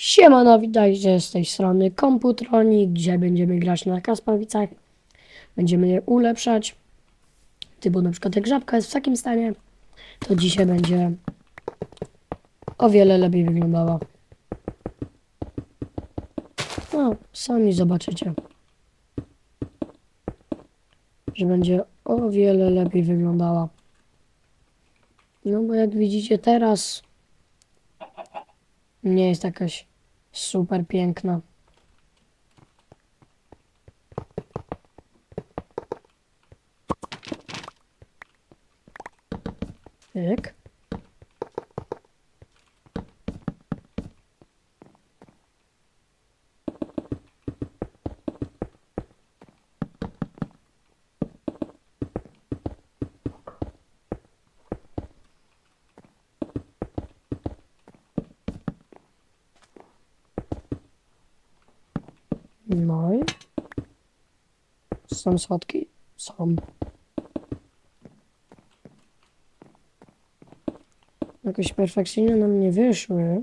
Siemano, witajcie z tej strony Komputronik. Dzisiaj będziemy grać na Kaspawicach. Będziemy je ulepszać. Typu na przykład jak żabka jest w takim stanie, to dzisiaj będzie o wiele lepiej wyglądała. No, sami zobaczycie. Że będzie o wiele lepiej wyglądała. No bo jak widzicie teraz nie jest jakaś super piękna. Tyk. No i są schodki? Są. Jakoś perfekcyjnie nam nie wyszły.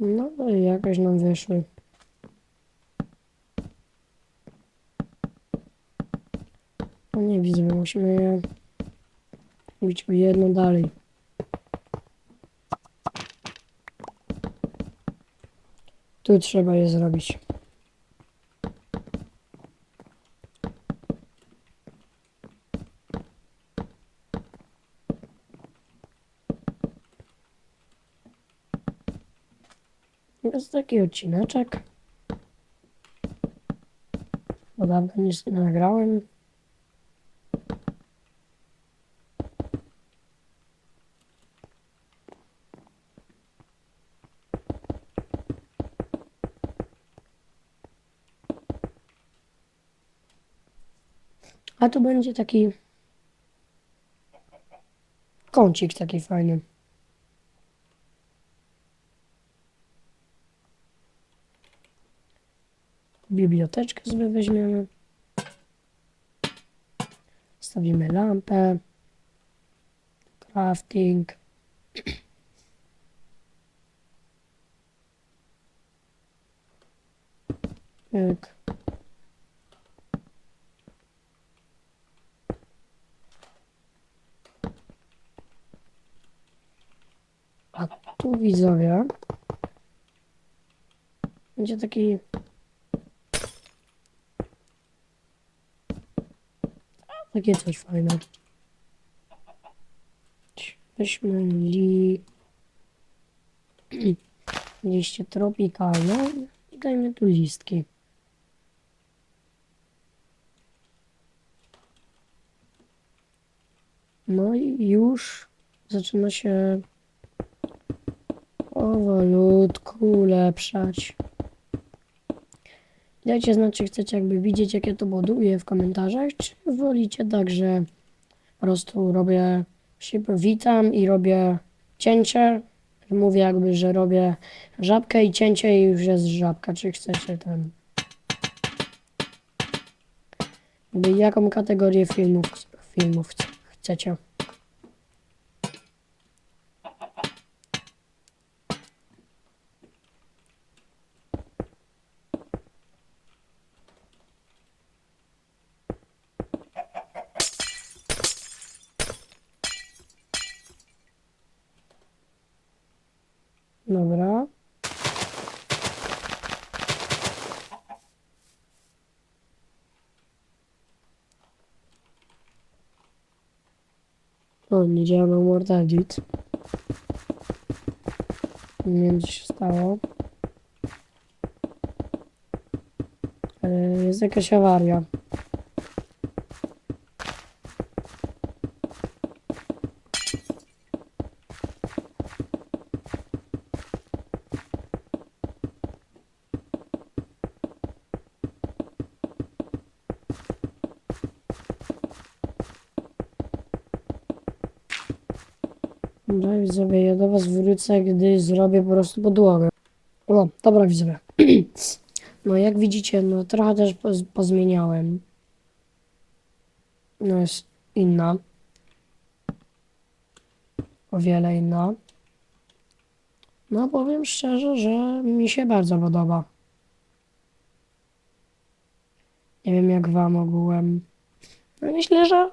No i jakoś nam wyszły. No nie widzę, musimy je robić o jedno dalej. Tu trzeba je zrobić. Jest taki odcineczek. Bo dawno nic nie nagrałem. A tu będzie taki kącik taki fajny. Biblioteczkę sobie weźmiemy. Stawimy lampę. Crafting. Pyk. A tu widzowie będzie taki takie coś fajne. Weźmy li... liście tropikalne i dajmy tu listki. No i już zaczyna się powolutku ulepszać. Dajcie znać, czy chcecie jakby widzieć, jak ja to buduję w komentarzach, czy wolicie tak, że po prostu robię się witam i robię cięcie. Mówię jakby, że robię żabkę i cięcie i już jest żabka, czy chcecie ten... Jakby jaką kategorię filmów, filmów chce- chcecie. Dobra. O, nie działa na Word Edit. Nie wiem, co się stało. Jest jakaś awaria. Dobra, widzowie, ja do was wrócę, gdy zrobię po prostu podłogę. O, dobra, widzowie. No, jak widzicie, no trochę też poz- pozmieniałem. No, jest inna. o wiele inna. No powiem szczerze, że mi się bardzo podoba. Nie wiem jak wam ogółem. No myślę, że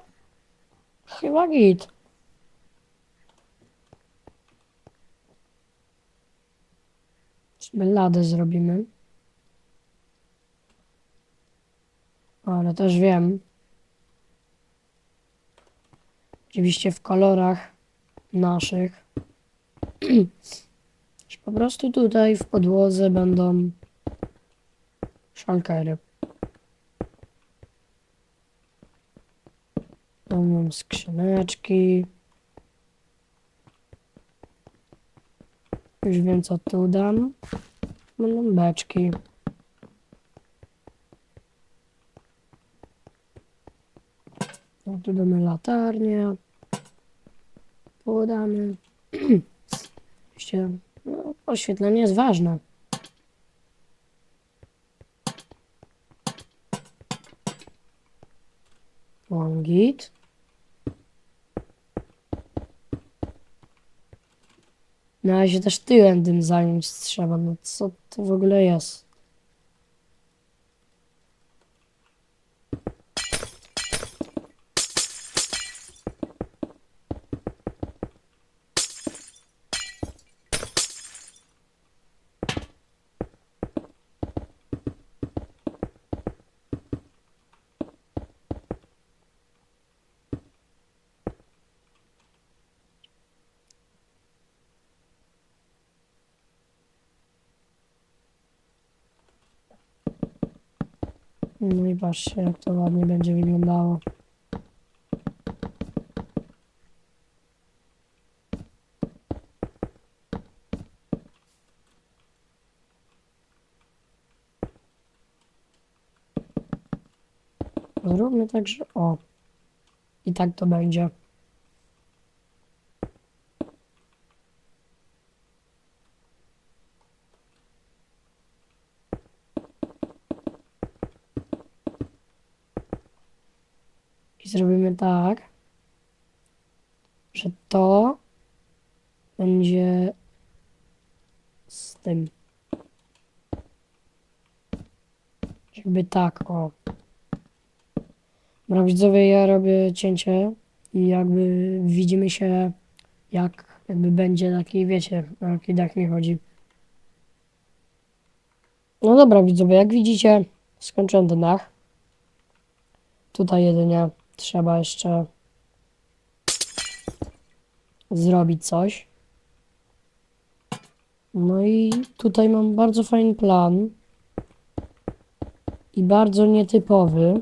chyba git. Ladę zrobimy. Ale też wiem. Oczywiście w kolorach naszych. po prostu tutaj w podłodze będą szalkery. Będą skrzyneczki. Już wiem co tu dam. Będą beczki. No, tu damy latarnię. Podamy. Oczywiście no, oświetlenie jest ważne. Łągit. No ale się też tyłem tym zająć trzeba. No co to w ogóle jest? No i patrzcie, jak to ładnie będzie wyglądało. Zróbmy tak, że o. I tak to będzie. Zrobimy tak, że to będzie z tym. Jakby tak, o. Dobra, widzowie, ja robię cięcie i jakby widzimy się, jak jakby będzie taki, wiecie, o jaki dach mi chodzi. No dobra, widzowie, jak widzicie, skończyłem ten dach. Tutaj jedynie trzeba jeszcze zrobić coś. No i tutaj mam bardzo fajny plan i bardzo nietypowy.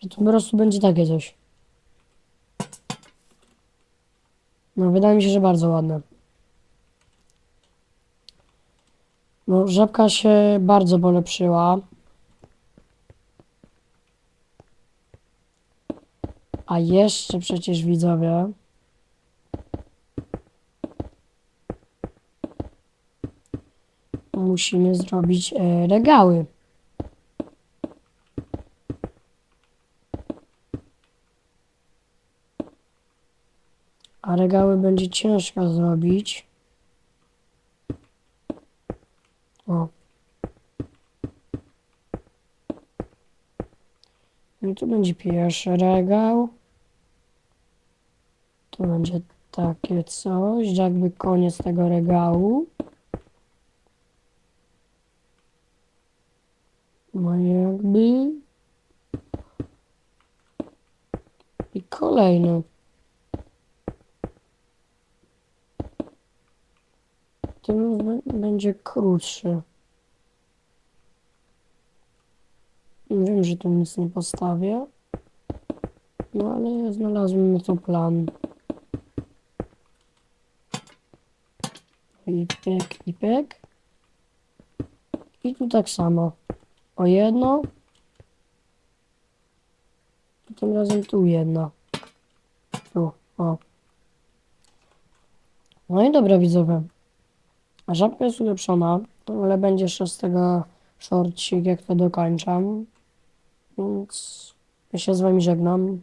Że to po prostu będzie takie coś. No, wydaje mi się, że bardzo ładne. No, żabka się bardzo polepszyła. A jeszcze przecież widzowie. Musimy zrobić e, regały. A regały będzie ciężko zrobić. O. I tu będzie pierwszy regał. Tu będzie takie coś, jakby koniec tego regału. No jakby... I kolejny. Ten będzie krótszy. Wiem, że tu nic nie postawię. No ale znalazłem na to plan. I pyk, i pyk. I tu tak samo. O jedno. I tym razem tu jedno. Tu, o. No i dobra widzowie. Żabka jest ulepszona, ale będzie jeszcze z tego shortcik, jak to dokończam. Więc Ja się z wami żegnam.